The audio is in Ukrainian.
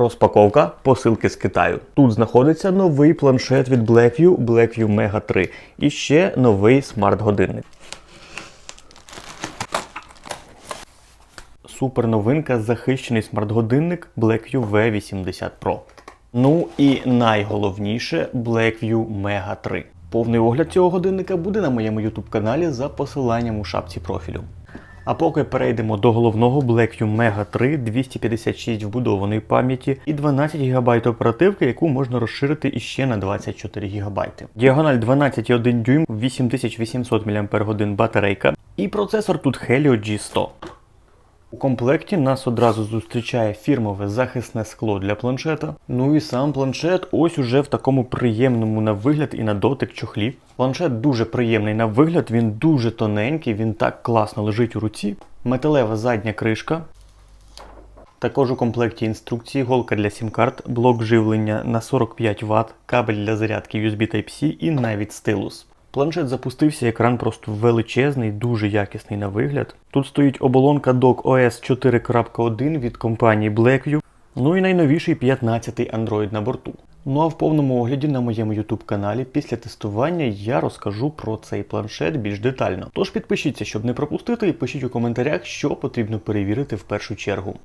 Розпаковка посилки з Китаю. Тут знаходиться новий планшет від Blackview Blackview Mega 3 і ще новий смарт-годинник. Супер новинка захищений смарт-годинник Blackview V80 Pro. Ну і найголовніше Blackview Mega 3. Повний огляд цього годинника буде на моєму YouTube каналі за посиланням у шапці профілю. А поки перейдемо до головного Blackview Mega 3 256 вбудованої пам'яті і 12 ГБ оперативки, яку можна розширити іще на 24 ГБ. Діагональ 12,1 дюйм, 8800 мАч батарейка. І процесор тут Helio G100. У комплекті нас одразу зустрічає фірмове захисне скло для планшета. Ну і сам планшет ось уже в такому приємному на вигляд і на дотик чохлі. Планшет дуже приємний на вигляд, він дуже тоненький, він так класно лежить у руці. Металева задня кришка. Також у комплекті інструкції, голка для сім-карт, блок живлення на 45 Вт, кабель для зарядки USB Type-C і навіть стилус. Планшет запустився, екран просто величезний, дуже якісний на вигляд. Тут стоїть оболонка Dock OS 4.1 від компанії Blackview, ну і найновіший 15-й Android на борту. Ну а в повному огляді на моєму YouTube каналі після тестування я розкажу про цей планшет більш детально. Тож підпишіться, щоб не пропустити, і пишіть у коментарях, що потрібно перевірити в першу чергу.